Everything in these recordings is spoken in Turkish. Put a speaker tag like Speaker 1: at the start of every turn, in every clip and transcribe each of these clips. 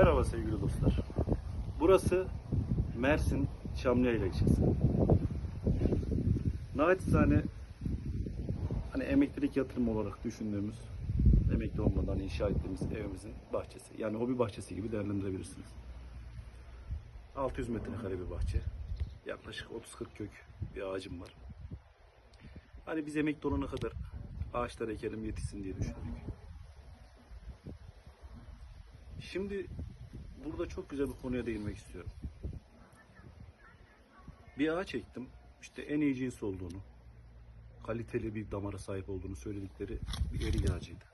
Speaker 1: Merhaba sevgili dostlar. Burası Mersin Çamlıayla ilçesi. Naçizane hani emeklilik yatırım olarak düşündüğümüz emekli olmadan inşa ettiğimiz evimizin bahçesi. Yani hobi bahçesi gibi değerlendirebilirsiniz. 600 metrekare bir bahçe. Yaklaşık 30-40 kök bir ağacım var. Hani biz emekli olana kadar ağaçlar ekelim yetişsin diye düşündük. Şimdi burada çok güzel bir konuya değinmek istiyorum. Bir ağaç ektim. İşte en iyi cins olduğunu, kaliteli bir damara sahip olduğunu söyledikleri bir erik ağacıydı.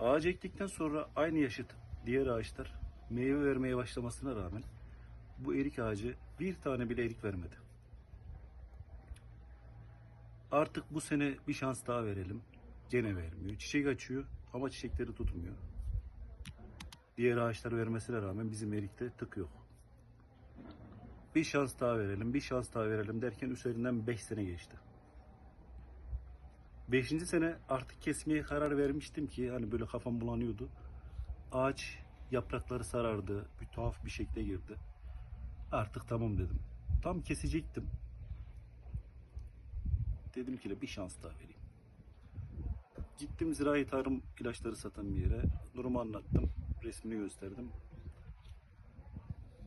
Speaker 1: Ağaç ektikten sonra aynı yaşıt diğer ağaçlar meyve vermeye başlamasına rağmen bu erik ağacı bir tane bile erik vermedi. Artık bu sene bir şans daha verelim. Gene vermiyor. Çiçek açıyor ama çiçekleri tutmuyor. Diğer ağaçlar vermesine rağmen bizim erikte tık yok. Bir şans daha verelim, bir şans daha verelim derken üzerinden 5 sene geçti. 5. sene artık kesmeye karar vermiştim ki hani böyle kafam bulanıyordu. Ağaç yaprakları sarardı, bir tuhaf bir şekle girdi. Artık tamam dedim. Tam kesecektim. Dedim ki bir şans daha vereyim. Gittim zirai tarım ilaçları satan bir yere. Durumu anlattım. Resmini gösterdim.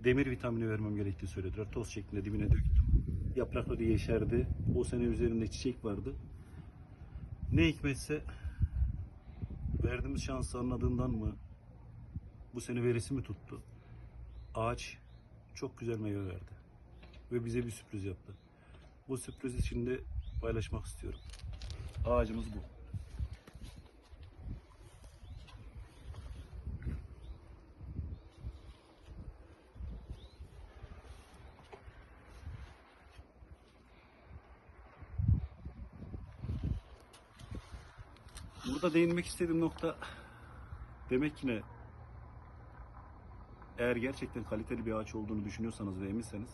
Speaker 1: Demir vitamini vermem gerektiğini söylediler. Toz şeklinde dibine döktüm. Yaprakları yeşerdi. O sene üzerinde çiçek vardı. Ne hikmetse verdiğimiz şansı anladığından mı bu sene verisi mi tuttu? Ağaç çok güzel meyve verdi. Ve bize bir sürpriz yaptı. Bu sürprizi şimdi paylaşmak istiyorum. Ağacımız bu. Burada değinmek istediğim nokta demek ki ne? Eğer gerçekten kaliteli bir ağaç olduğunu düşünüyorsanız ve eminseniz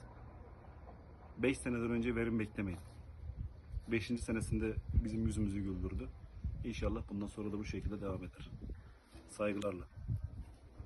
Speaker 1: 5 seneden önce verim beklemeyin. 5. senesinde bizim yüzümüzü güldürdü. İnşallah bundan sonra da bu şekilde devam eder. Saygılarla.